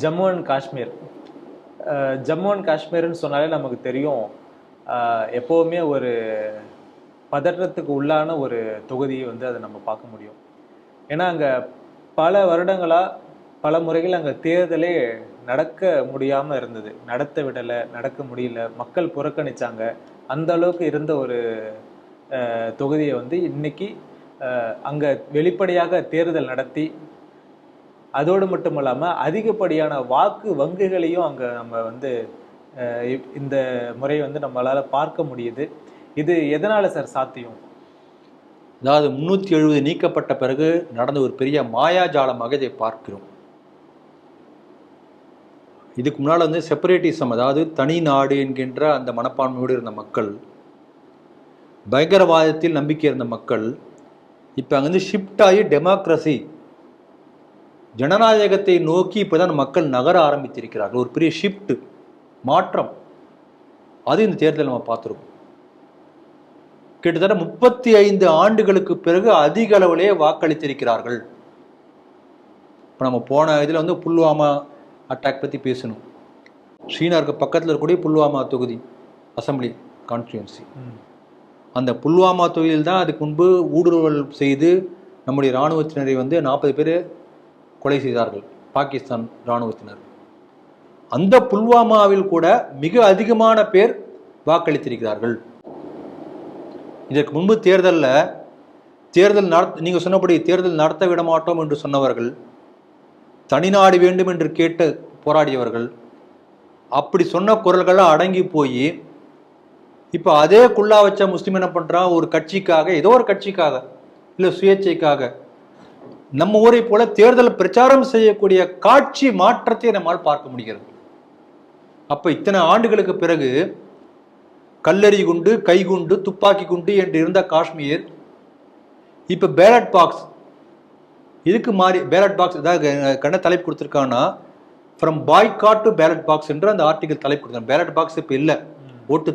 Jammu and Kashmir. Jammu and காஷ்மீர்னு சொன்னாலே நமக்கு தெரியும். எப்போவுமே ஒரு பதற்றத்துக்கு உள்ளான ஒரு தொகுதியை வந்து அதை நம்ம பார்க்க முடியும். ஏன்னா அங்கே பல வருடங்களாக பல முறைகள் அங்கே தேர்தலே நடக்க முடியாமல் இருந்தது. நடத்த விடலை நடக்க முடியல. மக்கள் புறக்கணிச்சாங்க. அந்த அளவுக்கு இருந்த ஒரு தொகுதியை வந்து இன்னைக்கு அங்கே வெளிப்படையாக தேர்தல் நடத்தி அதோடு மட்டும் இல்லாமல் அதிகப்படியான வாக்கு வங்கிகளையும் அங்கே நம்ம வந்து இந்த முறை வந்து நம்மளால் பார்க்க முடியுது. இது எதனால் சார் சாத்தியம்? அதாவது முந்நூற்றி எழுபது நீக்கப்பட்ட பிறகு நடந்த ஒரு பெரிய மாயாஜாலமாக இதை பார்க்கிறோம். இதுக்கு முன்னால் வந்து செப்பரேட்டிசம் அதாவது தனி நாடு என்கின்ற அந்த மனப்பான்மையோடு இருந்த மக்கள் பயங்கரவாதத்தில் நம்பிக்கை இருந்த மக்கள் இப்போ அங்கேருந்து ஷிஃப்ட் ஆகி டெமோக்ரஸி ஜனநாயகத்தை நோக்கி இப்போதான் மக்கள் நகர ஆரம்பித்திருக்கிறார்கள். ஒரு பெரிய ஷிஃப்ட் மாற்றம். அது இந்த தேர்தல் நம்ம பார்த்துருக்கோம். கிட்டத்தட்ட முப்பத்தி ஐந்து ஆண்டுகளுக்கு பிறகு அதிக அளவிலே வாக்களித்திருக்கிறார்கள். இப்போ நம்ம போன இதில் வந்து புல்வாமா அட்டாக் பற்றி பேசணும். ஸ்ரீநகருக்கு பக்கத்தில் இருக்கக்கூடிய புல்வாமா தொகுதி அசம்பிளி கான்ஸ்டியூன்சி அந்த புல்வாமா தொகுதியில் தான் அதுக்கு முன்பு ஊடுருவல் செய்து நம்முடைய இராணுவத்தினரை வந்து நாற்பது பேர் கொலை செய்தார்கள் பாகிஸ்தான் இராணுவத்தினர். அந்த புல்வாமாவில் கூட மிக அதிகமான பேர் வாக்களித்திருக்கிறார்கள். இதற்கு முன்பு தேர்தலில் தேர்தல் நடத்த நீங்கள் சொன்னபடி தேர்தல் நடத்த விட மாட்டோம் என்று சொன்னவர்கள் தனிநாடு வேண்டும் என்று கேட்டு போராடியவர்கள் அப்படி சொன்ன குரல்கள்லாம் அடங்கி போய் இப்போ அதே குள்ளா வச்ச முஸ்லீம் என்ன பண்ணுறான் ஒரு கட்சிக்காக ஏதோ ஒரு கட்சிக்காக இல்லை சுயேட்சைக்காக நம்ம ஊரை போல தேர்தல் பிரச்சாரம் செய்யக்கூடிய காட்சி மாற்றத்தை நம்மால் பார்க்க முடிகிறது. அப்போ இத்தனை ஆண்டுகளுக்கு பிறகு கல்லெறி குண்டு கைகுண்டு துப்பாக்கி குண்டு என்று இருந்த காஷ்மீர் இப்போ பேலட் பாக்ஸ் இதுக்கு மாறி பேலட் பாக்ஸ் ஏதாவது கண்ண தலைப்பு கொடுத்துருக்காங்கன்னா from boycott to ballot box என்று அந்த ஆர்டிகல் தலைப்பு கொடுத்தாங்க பேலட் பாக்ஸ் இப்போ இல்லை. ஓட்டு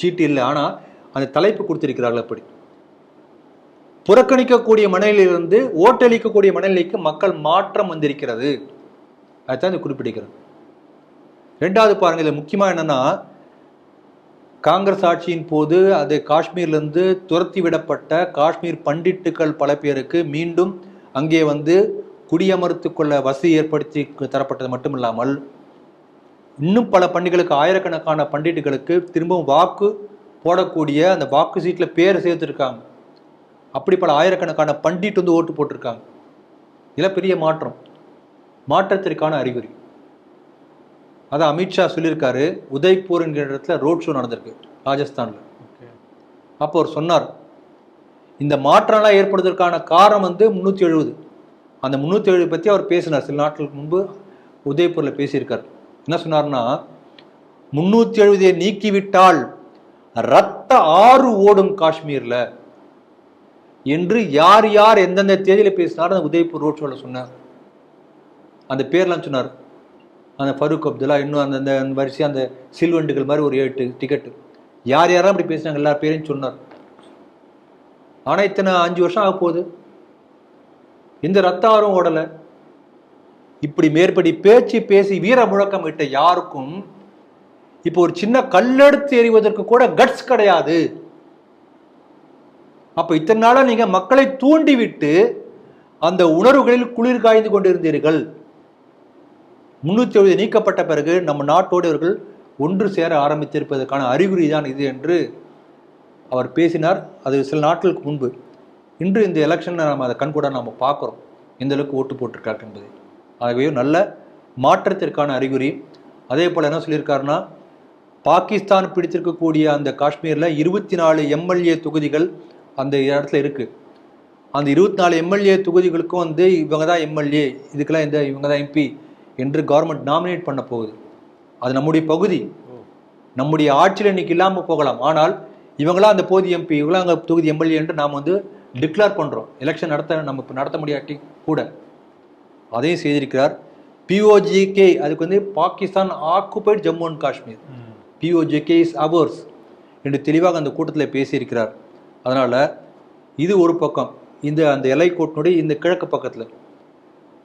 சீட்டு இல்லை. ஆனால் அந்த தலைப்பு கொடுத்திருக்கிறார்கள் அப்படி. புறக்கணிக்கக்கூடிய மனநிலையிலிருந்து ஓட்டளிக்கக்கூடிய மனநிலைக்கு மக்கள் மாற்றம் வந்திருக்கிறது. அதுதான் இது குறிப்பிடுகிறது. ரெண்டாவது பாருங்க இதில் முக்கியமாக என்னன்னா காங்கிரஸ் ஆட்சியின் போது அது காஷ்மீர்லேருந்து துரத்தி விடப்பட்ட காஷ்மீர் பண்டிட்டுகள் பல பேருக்கு மீண்டும் அங்கே வந்து குடியமர்த்து கொள்ள வசதி ஏற்படுத்தி தரப்பட்டது மட்டும் இல்லாமல் இன்னும் பல பண்டிகளுக்கு ஆயிரக்கணக்கான பண்டிட்டுகளுக்கு திரும்பவும் வாக்கு போடக்கூடிய அந்த வாக்கு சீட்டில் பேர் சேர்த்துருக்காங்க. அப்படி பல ஆயிரக்கணக்கான பண்டிட் வந்து ஓட்டு போட்டிருக்காங்க. இதெல்லாம் பெரிய மாற்றம். மாற்றத்திற்கான அறிகுறி. அதை அமித்ஷா சொல்லியிருக்காரு உதய்பூர் என்கிற இடத்துல ரோட் ஷோ நடந்திருக்கு ராஜஸ்தானில். ஓகே. அப்போ அவர் சொன்னார் இந்த மாற்றம்லாம் ஏற்படுவதற்கான காரணம் வந்து முந்நூற்றி எழுபது. அந்த முந்நூற்றி எழுபது பற்றி அவர் பேசினார் சில நாட்களுக்கு முன்பு உதய்பூரில் பேசியிருக்கார். என்ன சொன்னார்னா முந்நூற்றி எழுபதை நீக்கிவிட்டால் ரத்த ஆறு ஓடும் காஷ்மீரில் என்று யார் யார் எந்தெந்த தேதியில் பேசினார் அந்த உதய்பூர் ரோட் ஷோவில் சொன்னார். அந்த பேர்லாம் சொன்னார். அந்த ஃபரூக் அப்துல்லா இன்னும் அந்த அந்த வரிசையாக வரிசை அந்த சில்வண்டுகள் மாதிரி ஒரு எட்டு டிக்கெட்டு யார் யாரும் அப்படி பேசினாங்க? எல்லா பேரையும் சொன்னார். ஆனால் இத்தனை அஞ்சு வருஷம் ஆக போகுது. எந்த ரத்த ஓடலை. இப்படி மேற்படி பேச்சு பேசி வீர முழக்கம் இட்ட யாருக்கும் இப்போ ஒரு சின்ன கல்லெடுத்து எறிவதற்கு கூட கட்ஸ் கிடையாது. அப்போ இத்தனை நாளாக நீங்கள் மக்களை தூண்டிவிட்டு அந்த உணர்வுகளில் குளிர் காய்ந்து கொண்டிருந்தீர்கள். முன்னூற்றி எழுபது நீக்கப்பட்ட பிறகு நம்ம நாட்டோடு இவர்கள் ஒன்று சேர ஆரம்பித்திருப்பதற்கான அறிகுறி தான் இது என்று அவர் பேசினார். அது சில நாட்களுக்கு முன்பு. இன்று இந்த எலெக்ஷனில் நம்ம அதை கண்கூட நம்ம பார்க்குறோம். எந்த அளவுக்கு ஓட்டு போட்டிருக்காரு என்பதை. ஆகவே நல்ல மாற்றத்திற்கான அறிகுறி. அதே போல் என்ன சொல்லியிருக்காருன்னா பாகிஸ்தான் பிடித்திருக்கக்கூடிய அந்த காஷ்மீரில் இருபத்தி நாலு எம்எல்ஏ தொகுதிகள் அந்த இடத்துல இருக்குது அந்த இருபத்தி நாலு எம்எல்ஏ தொகுதிகளுக்கும் வந்து இவங்க தான் எம்எல்ஏ இதுக்கெல்லாம் இந்த இவங்க தான் எம்பி என்று கவர்மெண்ட் நாமினேட் பண்ண போகுது. அது நம்முடைய பகுதி. நம்முடைய ஆட்சியில் இன்னைக்கு இல்லாமல் போகலாம். ஆனால் இவங்களாம் அந்த போதி எம்பி இவங்களாம் அங்கே தொகுதி எம்எல்ஏ என்று நாம் வந்து டிக்ளேர் பண்ணுறோம் எலெக்ஷன் நடத்த நம்ம இப்ப நடத்த முடியாட்டி கூட. அதையும் செய்திருக்கிறார். பிஓஜிகே அதுக்கு வந்து Pakistan occupied Jammu and Kashmir. POJK is ours என்று தெளிவாக அந்த கூட்டத்தில் பேசியிருக்கிறார். அதனால் இது ஒரு பக்கம் இந்த அந்த எல்லைக்கோட்டினுடைய இந்த கிழக்கு பக்கத்தில்.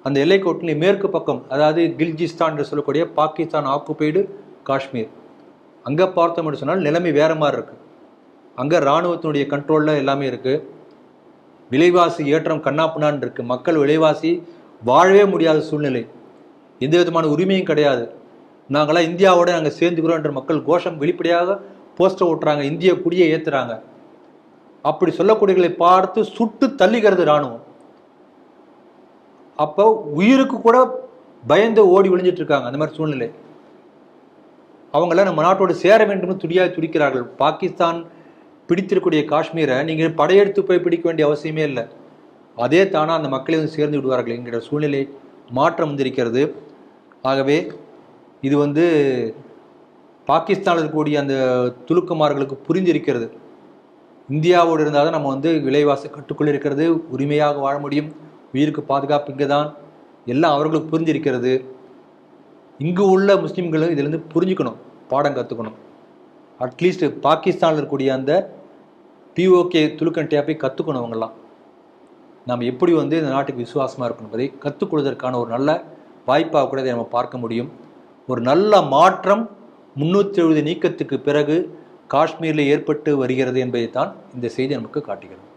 அந்த எல்லைக்கோட்டினுடைய மேற்கு பக்கம் அதாவது கில்ஜிஸ்தான் என்று சொல்லக்கூடிய பாகிஸ்தான் ஆக்குபைடு காஷ்மீர். அங்கே பார்த்தோம் என்று சொன்னால் நிலைமை வேற மாதிரி இருக்குது அங்கே இராணுவத்தினுடைய கண்ட்ரோலில் எல்லாமே இருக்குது விலைவாசி ஏற்றம் கண்ணாப்புனான் இருக்குது மக்கள் விலைவாசி வாழவே முடியாத சூழ்நிலை. எந்த விதமான உரிமையும் கிடையாது. நாங்களாம் இந்தியாவோட நாங்கள் சேர்ந்துக்கிறோம் என்ற மக்கள் கோஷம் வெளிப்படையாக போஸ்டர் ஓட்டுறாங்க. இந்திய குடியை ஏற்றுறாங்க அப்படி சொல்லக்கூடியவர்களை பார்த்து சுட்டு தள்ளிக்கிறது இராணுவம். அப்போ உயிருக்கு கூட பயந்து ஓடி விழிஞ்சிட்டு இருக்காங்க அந்த மாதிரி சூழ்நிலை. அவங்களாம் நம்ம நாட்டோடு சேர வேண்டும் துடியாக துடிக்கிறார்கள். பாகிஸ்தான் பிடித்திருக்கூடிய காஷ்மீரை நீங்கள் படையெடுத்து போய் பிடிக்க வேண்டிய அவசியமே இல்லை. அதே தானா அந்த மக்களை வந்து சேர்ந்து விடுவார்கள் என்கிற சூழ்நிலை மாற்றம் வந்திருக்கிறது. ஆகவே இது வந்து பாகிஸ்தானில் இருக்கக்கூடிய அந்த துலுக்குமார்களுக்கு புரிந்திருக்கிறது. இந்தியாவோடு இருந்தால் தான் நம்ம வந்து விலைவாசி கட்டுக்குள் இருக்கிறது உரிமையாக வாழ முடியும். உயிருக்கு பாதுகாப்பு இங்கே தான் எல்லாம் அவர்களுக்கு புரிஞ்சிருக்கிறது. இங்கு உள்ள முஸ்லீம்களும் இதிலிருந்து புரிஞ்சுக்கணும் பாடம் கற்றுக்கணும் அட்லீஸ்ட் பாகிஸ்தானில் இருக்கக்கூடிய அந்த பிஓகே துலுக்கன் டேப்பை கற்றுக்கணும் அவங்கெல்லாம். நாம் எப்படி வந்து இந்த நாட்டுக்கு விசுவாசமாக இருக்கணும்? என்பதை கற்றுக்கொள்வதற்கான ஒரு நல்ல வாய்ப்பாக கூட இதை நம்ம பார்க்க முடியும். ஒரு நல்ல மாற்றம் முன்னூற்றி எழுபது நீக்கத்துக்கு பிறகு காஷ்மீரில் ஏற்பட்டு வருகிறது என்பதைத்தான் இந்த செய்தி நமக்கு காட்டுகிறது.